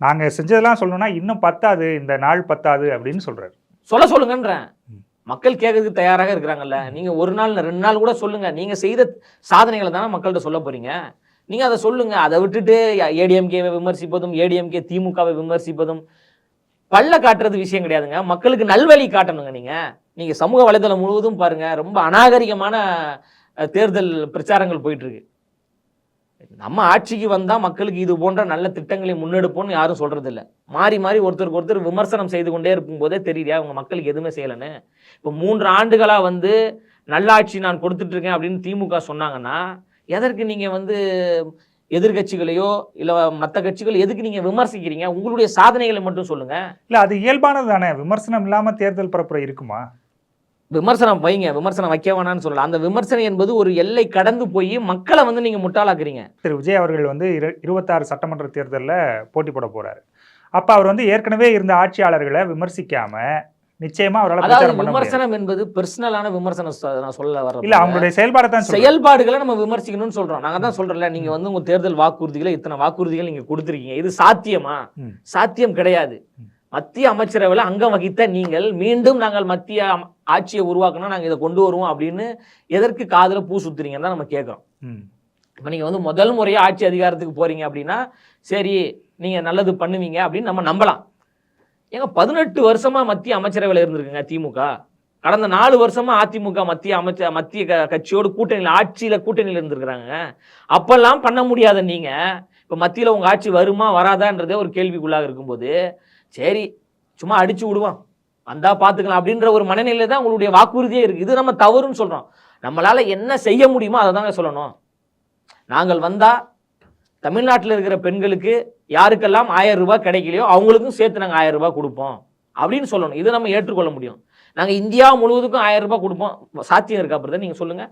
நாங்கள் செஞ்சதெல்லாம் சொல்லணும்னா இன்னும் பத்தாது இந்த நாள் பத்தாது அப்படின்னு சொல்கிறாரு சொல்ல சொல்லுங்கன்றேன். மக்கள் கேட்கறதுக்கு தயாராக இருக்கிறாங்கல்ல. நீங்க ஒரு நாள் ரெண்டு நாள் கூட சொல்லுங்க. நீங்க செய்த சாதனைகளை தானே மக்கள்கிட்ட சொல்ல போறீங்க. நீங்க அதை சொல்லுங்க. அதை விட்டுட்டு ஏடிஎம்கேவை விமர்சிப்பதும் ஏடிஎம்கே திமுகவை விமர்சிப்பதும் பல்ல காட்டுறது விஷயம் கிடையாதுங்க. மக்களுக்கு நல்வழி காட்டணுங்க நீங்க. நீங்க சமூக வலைதளம் முழுவதும் பாருங்க. ரொம்ப அநாகரிகமான தேர்தல் பிரச்சாரங்கள் போயிட்டு இருக்கு. நம்ம ஆட்சிக்கு வந்தால் மக்களுக்கு இது போன்ற நல்ல திட்டங்களை முன்னெடுப்போம்னு யாரும் சொல்கிறது இல்லை மாறி மாறி ஒருத்தருக்கு ஒருத்தர் விமர்சனம் செய்து கொண்டே இருக்கும்போதே தெரியலையா அவங்க மக்களுக்கு எதுவுமே செய்யலைன்னு. இப்போ மூன்று ஆண்டுகளாக வந்து நல்லாட்சி நான் கொடுத்துட்ருக்கேன் அப்படின்னு திமுக சொன்னாங்கன்னா எதற்கு நீங்கள் வந்து எதிர்கட்சிகளையோ இல்லை மற்ற கட்சிகள் எதுக்கு நீங்கள் விமர்சிக்கிறீங்க? உங்களுடைய சாதனைகளை மட்டும் சொல்லுங்கள் இல்லை அது இயல்பானது தானே. விமர்சனம் இல்லாமல் தேர்தல் பரப்புரை இருக்குமா? விமர்சனம் வைங்க. விமர்சனம் வைக்க வேணாம்னு சொல்லலாம் அந்த விமர்சனம் என்பது ஒரு எல்லை கடந்து போய் மக்களை வந்து நீங்க முட்டாளாக்குறீங்க. திரு. விஜய் அவர்கள் வந்து இரு இருபத்தாறு சட்டமன்ற தேர்தலில் போட்டி போட போறாரு. அப்போ அவர் வந்து ஏற்கனவே இருந்த ஆட்சியாளர்களை விமர்சிக்காம நிச்சயமா அவரால் விமர்சனம் என்பது பர்சனலான விமர்சனம் நான் சொல்ல வர இல்ல அவங்களுடைய செயல்பாடை தான். செயல்பாடுகளை நம்ம விமர்சிக்கணும்னு சொல்றோம். நாங்க தான் சொல்றோம்ல நீங்க வந்து உங்க தேர்தல் வாக்குறுதிகளை இத்தனை வாக்குறுதிகள் நீங்க கொடுத்துருக்கீங்க. இது சாத்தியமா. சாத்தியம் கிடையாது. மத்திய அமைச்சரவையில் அங்கம் வகித்த நீங்கள் மீண்டும் நாங்கள் மத்திய ஆட்சியை உருவாக்கணும் நாங்க இதை கொண்டு வருவோம் அப்படின்னு எதற்கு காதுல பூ சுத்துறீங்கன்னு தான் நம்ம கேட்குறோம். இப்போ நீங்க வந்து முதல் முறையா ஆட்சி அதிகாரத்துக்கு போறீங்க அப்படின்னா சரி நீங்க நல்லது பண்ணுவீங்க அப்படின்னு நம்ம நம்பலாம். ஏங்க பதினெட்டு வருஷமா மத்திய அமைச்சரவையில் இருந்திருக்குங்க திமுக. கடந்த நாலு வருஷமா அதிமுக மத்திய அமைச்ச மத்திய க- கட்சியோடு கூட்டணியில் ஆட்சியில கூட்டணியில் இருந்திருக்கிறாங்க. அப்பெல்லாம் பண்ண முடியாத நீங்க இப்ப மத்தியில உங்க ஆட்சி வருமா வராதான்றதே ஒரு கேள்விக்குள்ளாக இருக்கும்போது சரி சும்மா அடிச்சு விடுவான் வந்தா பார்த்துக்கலாம் அப்படின்ற ஒரு மனநிலை தான் உங்களுடைய வாக்குறுதியே இருக்கு. இது நம்ம தவறுன்னு சொல்றோம். நம்மளால என்ன செய்ய முடியுமோ அதை தாங்க சொல்லணும். நாங்கள் வந்தா தமிழ்நாட்டில் இருக்கிற பெண்களுக்கு யாருக்கெல்லாம் ஆயிரம் ரூபாய் கிடைக்கலையோ அவங்களுக்கும் சேர்த்து நாங்கள் ஆயிரம் ரூபாய் கொடுப்போம் அப்படின்னு சொல்லணும். இது நம்ம ஏற்றுக்கொள்ள முடியும். நாங்கள் இந்தியா முழுவதுக்கும் ஆயிரம் ரூபாய் கொடுப்போம். சாத்தியம் இருக்கா பிரதர் நீங்கள் சொல்லுங்கள்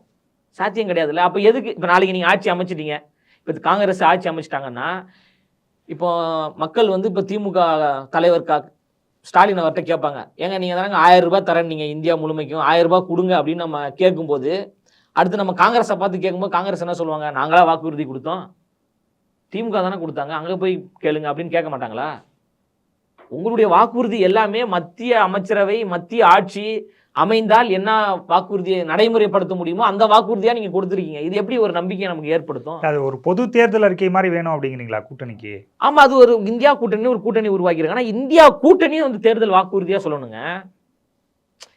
சாத்தியம் கிடையாதுல்ல. அப்போ எதுக்கு? இப்போ நாளைக்கு நீங்கள் ஆட்சி அமைச்சிட்டீங்க. இப்போ காங்கிரஸ் ஆட்சி அமைச்சிட்டாங்கன்னா இப்போ மக்கள் வந்து இப்போ திமுக தலைவர் கா ஸ்டாலின் அவர்கிட்ட கேட்பாங்க. ஏங்க நீங்கள் தானங்க ஆயிரம் ரூபாய் தரேன் நீங்கள் இந்தியா முழுமைக்கும். ஆயிரம் ரூபாய் கொடுங்க அப்படின்னு நம்ம கேட்கும்போது அடுத்து நம்ம காங்கிரஸை பார்த்து கேட்கும்போது காங்கிரஸ் என்ன சொல்லுவாங்க? நாங்களாக வாக்குறுதி கொடுத்தோம். திமுக தானே கொடுத்தாங்க. அங்கே போய் கேளுங்க அப்படின்னு கேட்க மாட்டாங்களா? உங்களுடைய வாக்குறுதி எல்லாமே மத்திய அமைச்சரவை மத்திய ஆட்சி அமைந்தால் என்ன வாக்குறுதியை நடைமுறைப்படுத்த முடியுமோ அந்த வாக்குறுதியா நீங்க கொடுத்துருக்கீங்க. இது எப்படி ஒரு நம்பிக்கையை நமக்கு ஏற்படுத்தும்? அது ஒரு பொது தேர்தல் அறிக்கை மாதிரி வேணும் அப்படிங்கிறீங்களா கூட்டணிக்கு? ஆமா அது ஒரு இந்தியா கூட்டணி ஒரு கூட்டணி உருவாக்கியிருக்காங்க. ஆனா இந்தியா கூட்டணியும் வந்து தேர்தல் வாக்குறுதியா சொல்லணுங்க.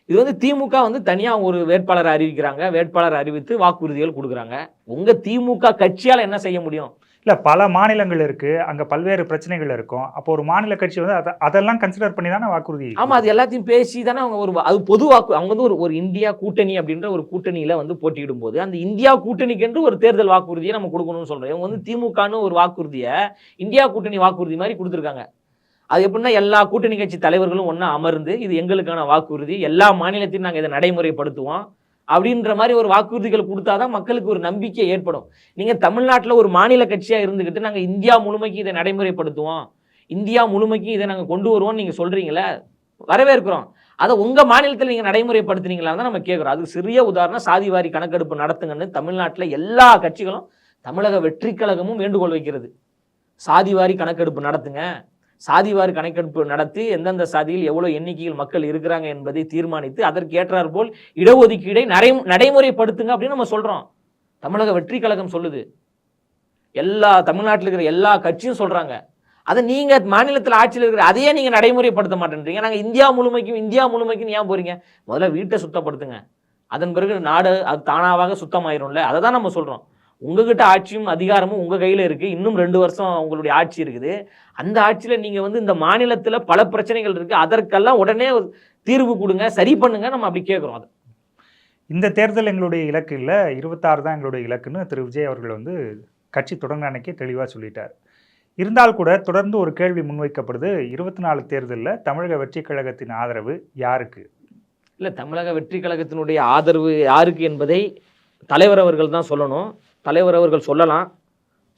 இது வந்து திமுக வந்து தனியா ஒரு வேட்பாளரை அறிவிக்கிறாங்க. வேட்பாளர் அறிவித்து வாக்குறுதிகள் கொடுக்குறாங்க. உங்க திமுக கட்சியால என்ன செய்ய முடியும்? இல்லை பல மாநிலங்கள் இருக்குது அங்கே பல்வேறு பிரச்சனைகள் இருக்கும். அப்போ ஒரு மாநில கட்சி வந்து அதை அதெல்லாம் கன்சிடர் பண்ணி தானே வாக்குறுதி ஆமாம் அது எல்லாத்தையும் பேசி தானே அவங்க ஒரு அது பொது வாக்கு அவங்க வந்து ஒரு ஒரு இந்தியா கூட்டணி அப்படின்ற ஒரு கூட்டணியில் வந்து போட்டியிடும் போது அந்த இந்தியா கூட்டணிக்கு என்று ஒரு தேர்தல் வாக்குறுதியை நம்ம கொடுக்கணும்னு சொல்கிறோம் இவங்க வந்து திமுகன்னு ஒரு வாக்குறுதியை இந்தியா கூட்டணி வாக்குறுதி மாதிரி கொடுத்துருக்காங்க. அது எப்படின்னா எல்லா கூட்டணி கட்சி தலைவர்களும் ஒன்றா அமர்ந்து இது எங்களுக்கான வாக்குறுதி எல்லா மாநிலத்தையும் நாங்கள் இதை நடைமுறைப்படுத்துவோம். அப்படின்ற மாதிரி ஒரு வாக்குறுதிகள் கொடுத்தாதான் மக்களுக்கு ஒரு நம்பிக்கை ஏற்படும். நீங்கள் தமிழ்நாட்டில் ஒரு மாநில கட்சியாக இருந்துக்கிட்டு நாங்கள் இந்தியா முழுமைக்கு இதை நடைமுறைப்படுத்துவோம். இந்தியா முழுமைக்கு இதை நாங்கள் கொண்டு வருவோம்னு நீங்கள் சொல்கிறீங்களே வரவேற்கிறோம். அதை உங்கள் மாநிலத்தில் நீங்கள் நடைமுறைப்படுத்துறீங்களா தான் நம்ம கேட்குறோம் அதுக்கு சிறிய உதாரணம் சாதிவாரி கணக்கெடுப்பு நடத்துங்கன்னு தமிழ்நாட்டில் எல்லா கட்சிகளும் தமிழக வெற்றி கழகமும் வேண்டுகோள் வைக்கிறது. சாதிவாரி கணக்கெடுப்பு நடத்துங்க. சாதிவார் கணக்கெடுப்பு நடத்தி எந்தெந்த சாதியில் எவ்வளவு எண்ணிக்கையில் மக்கள் இருக்கிறாங்க என்பதை தீர்மானித்து அதற்கு போல் இடஒதுக்கீடை நடை நடைமுறைப்படுத்துங்க அப்படின்னு நம்ம சொல்றோம். தமிழக வெற்றி கழகம் சொல்லுது. எல்லா தமிழ்நாட்டில் இருக்கிற எல்லா கட்சியும் சொல்றாங்க. அதை நீங்க மாநிலத்தில் ஆட்சியில் இருக்கிற அதையே நீங்க நடைமுறைப்படுத்த மாட்டேன்றீங்க. நாங்கள் இந்தியா முழுமைக்கும் இந்தியா முழுமைக்கும் ஏன் போறீங்க? முதல்ல வீட்டை சுத்தப்படுத்துங்க. அதன் பிறகு நாடு அது தானாவாக சுத்தமாயிரும்ல. அதை தான் நம்ம சொல்றோம். உங்ககிட்ட ஆட்சியும் அதிகாரமும் உங்க கையில இருக்கு. இன்னும் ரெண்டு வருஷம் உங்களுடைய ஆட்சி இருக்குது. அந்த ஆட்சியில நீங்க வந்து இந்த மாநிலத்துல பல பிரச்சனைகள் இருக்கு. அதற்கெல்லாம் உடனே தீர்வு கொடுங்க சரி பண்ணுங்க. நம்ம அப்படி கேட்குறோம் அது. இந்த தேர்தல் எங்களுடைய இலக்கு இல்லை. இருபத்தாறு தான் எங்களுடைய இலக்குன்னு திரு. விஜய் அவர்கள் வந்து கட்சி தொடங்க அன்னைக்கே தெளிவாக சொல்லிட்டார். இருந்தால் கூட தொடர்ந்து ஒரு கேள்வி முன்வைக்கப்படுது. இருபத்தி நாலு தேர்தலில் தமிழக வெற்றிக் கழகத்தின் ஆதரவு யாருக்கு? இல்ல தமிழக வெற்றி கழகத்தினுடைய ஆதரவு யாருக்கு என்பதை தலைவர் அவர்கள் தான் சொல்லணும். தலைவர் அவர்கள் சொல்லலாம்.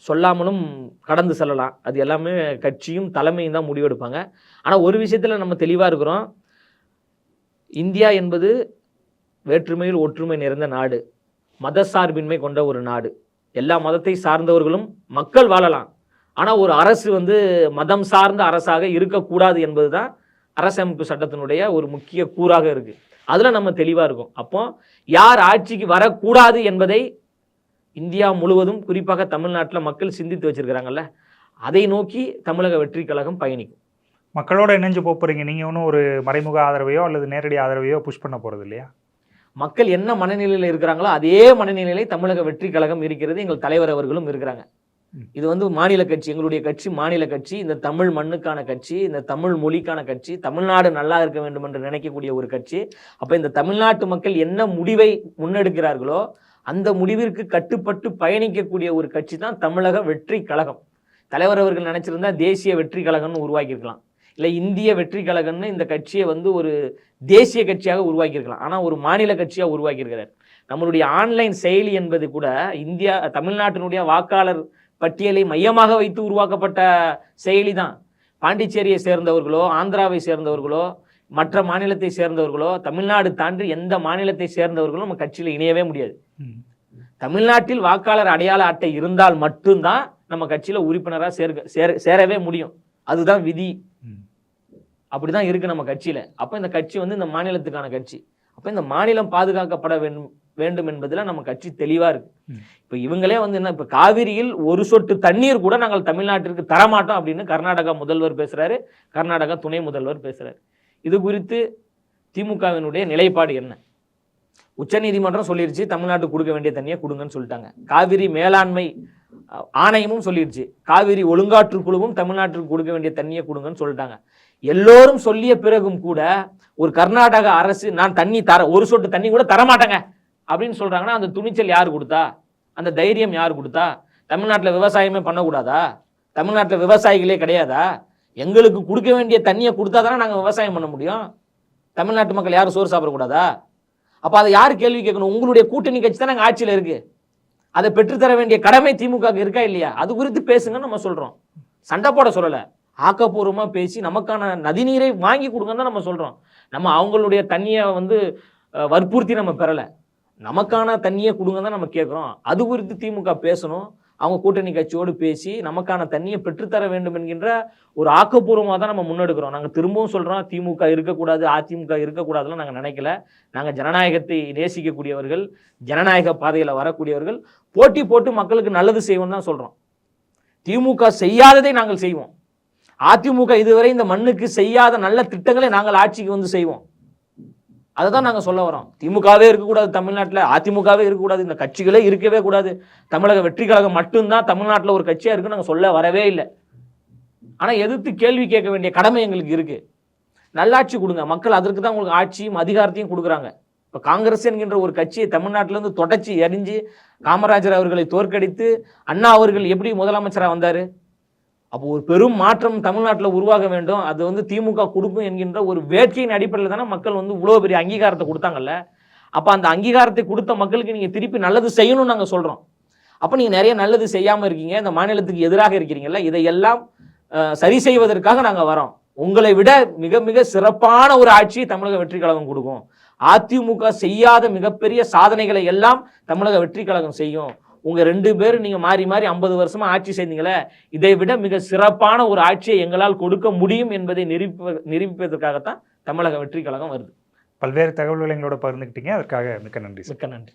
சொல்லாமலும் கடந்து செல்லலாம். அது எல்லாமே கட்சியும் தலைமையும் தான் முடிவெடுப்பாங்க. ஆனால் ஒரு விஷயத்தில் நம்ம தெளிவாக இருக்கிறோம். இந்தியா என்பது வேற்றுமையில் ஒற்றுமை நிறைந்த நாடு. மதசார்பின்மை கொண்ட ஒரு நாடு. எல்லா மதத்தை சார்ந்தவர்களும் மக்கள் வாழலாம். ஆனால் ஒரு அரசு வந்து மதம் சார்ந்த அரசாக இருக்கக்கூடாது என்பது தான் அரசமைப்பு சட்டத்தினுடைய ஒரு முக்கிய கூறாக இருக்குது அதில் நம்ம தெளிவாக இருக்கோம். அப்போ யார் ஆட்சிக்கு வரக்கூடாது என்பதை இந்தியா முழுவதும் குறிப்பாக தமிழ்நாட்டில் மக்கள் சிந்தித்து வச்சிருக்கிறாங்கல்ல அதை நோக்கி தமிழக வெற்றி கழகம் பயணிக்கும். மக்களோட இணைஞ்சு போப் போறீங்க. நீங்கள் ஒன்றும் ஒரு மறைமுக ஆதரவையோ அல்லது நேரடி ஆதரவையோ புஷ் பண்ண போகிறது இல்லையா? மக்கள் என்ன மனநிலையில் இருக்கிறாங்களோ அதே மனநிலையில தமிழக வெற்றி கழகம் இருக்கிறது. எங்கள் தலைவர் அவர்களும் இருக்கிறாங்க. இது வந்து மாநில கட்சி எங்களுடைய கட்சி மாநில கட்சி இந்த தமிழ் மண்ணுக்கான கட்சி இந்த தமிழ் மொழிக்கான கட்சி தமிழ்நாடு நல்லா இருக்க வேண்டும் என்று நினைக்கக்கூடிய ஒரு கட்சி. அப்ப இந்த தமிழ்நாட்டு மக்கள் என்ன முடிவை முன்னெடுக்கிறார்களோ அந்த முடிவிற்கு கட்டுப்பட்டு பயணிக்கக்கூடிய ஒரு கட்சி தான் தமிழக வெற்றி கழகம். தலைவர் அவர்கள் நினைச்சிருந்தா தேசிய வெற்றி கழகம்னு உருவாக்கியிருக்கலாம். இல்லை இந்திய வெற்றி கழகம்னு இந்த கட்சியை வந்து ஒரு தேசிய கட்சியாக உருவாக்கியிருக்கலாம். ஆனால் ஒரு மாநில கட்சியாக உருவாக்கியிருக்கிறார். நம்மளுடைய ஆன்லைன் செயலி என்பது கூட இந்தியா தமிழ்நாட்டினுடைய வாக்காளர் பட்டியலை மையமாக வைத்து உருவாக்கப்பட்ட செயலி தான். பாண்டிச்சேரியை சேர்ந்தவர்களோ ஆந்திராவை சேர்ந்தவர்களோ மற்ற மாநிலத்தை சேர்ந்தவர்களோ தமிழ்நாடு தாண்டி எந்த மாநிலத்தை சேர்ந்தவர்களும் நம்ம கட்சியில் இணையவே முடியாது. தமிழ்நாட்டில் வாக்காளர் அடையாள அட்டை இருந்தால் மட்டும்தான் நம்ம கட்சியில் உறுப்பினராக சேர்க்க சேர சேரவே முடியும். அதுதான் விதி. அப்படிதான் இருக்கு நம்ம கட்சியில. அப்ப இந்த கட்சி வந்து இந்த மாநிலத்துக்கான கட்சி. அப்ப இந்த மாநிலம் பாதுகாக்கப்பட வேண்டும் வேண்டும் என்பதுல நம்ம கட்சி தெளிவா இருக்கு. இப்ப இவங்களே வந்து என்ன இப்ப காவிரியில் ஒரு சொட்டு தண்ணீர் கூட நாங்கள் தமிழ்நாட்டிற்கு தரமாட்டோம் அப்படின்னு கர்நாடகா முதல்வர் பேசுறாரு. கர்நாடகா துணை முதல்வர் பேசுறாரு. இது குறித்து திமுகவினுடைய நிலைப்பாடு என்ன? உச்சநீதிமன்றம் சொல்லிருச்சு தமிழ்நாட்டுக்கு கொடுக்க வேண்டிய தண்ணியை கொடுங்கன்னு சொல்லிட்டாங்க. காவிரி மேலாண்மை ஆணையமும் சொல்லிடுச்சு காவிரி ஒழுங்காற்று குழுவும் தமிழ்நாட்டுக்கு கொடுக்க வேண்டிய தண்ணியை கொடுங்கன்னு சொல்லிட்டாங்க. எல்லோரும் சொல்லிய பிறகும் கூட ஒரு கர்நாடக அரசு நான் தண்ணி தர ஒரு சொட்டு தண்ணி கூட தரமாட்டேங்க அப்படின்னு சொல்றாங்கன்னா அந்த துணிச்சல் யார் கொடுத்தா? அந்த தைரியம் யார் கொடுத்தா? தமிழ்நாட்டில் விவசாயமே பண்ணக்கூடாதா? தமிழ்நாட்டில் விவசாயிகளே கிடையாதா? எங்களுக்கு கொடுக்க வேண்டிய தண்ணியை கொடுத்தா தானே நாங்கள் விவசாயம் பண்ண முடியும்? தமிழ்நாட்டு மக்கள் யாரும் சோறு சாப்பிடக்கூடாதா? அப்போ அதை யார் கேள்வி கேட்கணும்? உங்களுடைய கூட்டணி கட்சி தான் நாங்கள் ஆட்சியில் இருக்கு. அதை பெற்றுத்தர வேண்டிய கடமை திமுகவுக்கு இருக்கா இல்லையா? அது குறித்து பேசுங்கன்னு நம்ம சொல்றோம். சண்டை போட சொல்லலை. ஆக்கப்பூர்வமாக பேசி நமக்கான நதிநீரை வாங்கி கொடுங்கன்னு தான் நம்ம சொல்கிறோம் நம்ம அவங்களுடைய தண்ணியை வந்து வற்புறுத்தி நம்ம பெறலை. நமக்கான தண்ணியை கொடுங்க தான் நம்ம கேட்குறோம். அது குறித்து திமுக பேசணும். அவங்க கூட்டணி கட்சியோடு பேசி நமக்கான தண்ணியை பெற்றுத்தர வேண்டும் என்கின்ற ஒரு ஆக்கப்பூர்வமாக தான் நம்ம முன்னெடுக்கிறோம். நாங்கள் திரும்பவும் சொல்கிறோம் திமுக இருக்கக்கூடாது அதிமுக இருக்கக்கூடாதுலாம் நாங்கள் நினைக்கல. நாங்கள் ஜனநாயகத்தை நேசிக்கக்கூடியவர்கள் ஜனநாயக பாதையில் வரக்கூடியவர்கள் போட்டி போட்டு மக்களுக்கு நல்லது செய்வோம் தான் சொல்கிறோம் திமுக செய்யாததை நாங்கள் செய்வோம். அதிமுக இதுவரை இந்த மண்ணுக்கு செய்யாத நல்ல திட்டங்களை நாங்கள் ஆட்சிக்கு வந்து செய்வோம். அதை தான் நாங்கள் சொல்ல வரோம். திமுகவே இருக்கக்கூடாது தமிழ்நாட்டில் அதிமுகவே இருக்கக்கூடாது. இந்த கட்சிகளே இருக்கவே கூடாது. தமிழக வெற்றி கழகம் மட்டும்தான் தமிழ்நாட்டில் ஒரு கட்சியாக இருக்குன்னு நாங்கள் சொல்ல வரவே இல்லை. ஆனால் எதிர்த்து கேள்வி கேட்க வேண்டிய கடமை எங்களுக்கு இருக்குது நல்லாட்சி கொடுங்க. மக்கள் அதற்கு தான் உங்களுக்கு ஆட்சியும் அதிகாரத்தையும் கொடுக்குறாங்க. இப்போ காங்கிரஸ் என்கின்ற ஒரு கட்சியை தமிழ்நாட்டிலேருந்து தொடச்சி எரிஞ்சு காமராஜர் அவர்களை தோற்கடித்து அண்ணா அவர்கள் எப்படி முதலமைச்சராக வந்தார்? அப்போ ஒரு பெரும் மாற்றம் தமிழ்நாட்டில் உருவாக வேண்டும். அது வந்து திமுக கொடுக்கும் என்கின்ற ஒரு வேட்கையின் அடிப்படையில் தானே மக்கள் வந்து இவ்வளோ பெரிய அங்கீகாரத்தை கொடுத்தாங்கல்ல? அப்போ அந்த அங்கீகாரத்தை கொடுத்த மக்களுக்கு நீங்கள் திருப்பி நல்லது செய்யணும்னு நாங்கள் சொல்கிறோம் அப்போ நீங்கள் நிறைய நல்லது செய்யாமல் இருக்கீங்க. இந்த மாநிலத்துக்கு எதிராக இருக்கிறீங்கல்ல? இதையெல்லாம் சரி செய்வதற்காக நாங்கள் வரோம். உங்களை விட மிக மிக சிறப்பான ஒரு ஆட்சி தமிழக வெற்றி கழகம் கொடுக்கும். அதிமுக செய்யாத மிகப்பெரிய சாதனைகளை எல்லாம் தமிழக வெற்றி கழகம் செய்யும். உங்க ரெண்டு பேரும் நீங்க மாறி மாறி ஐம்பது வருஷமா ஆட்சி செய்தீங்களே இதை விட மிக சிறப்பான ஒரு ஆட்சியை எங்களால் கொடுக்க முடியும் என்பதை நிரூப நிரூபிப்பதற்காகத்தான் தமிழக வெற்றி கழகம் வருது. பல்வேறு தகவல்களை எங்களோட பகிர்ந்துக்கிட்டீங்க அதற்காக மிக்க நன்றி மிக்க நன்றி.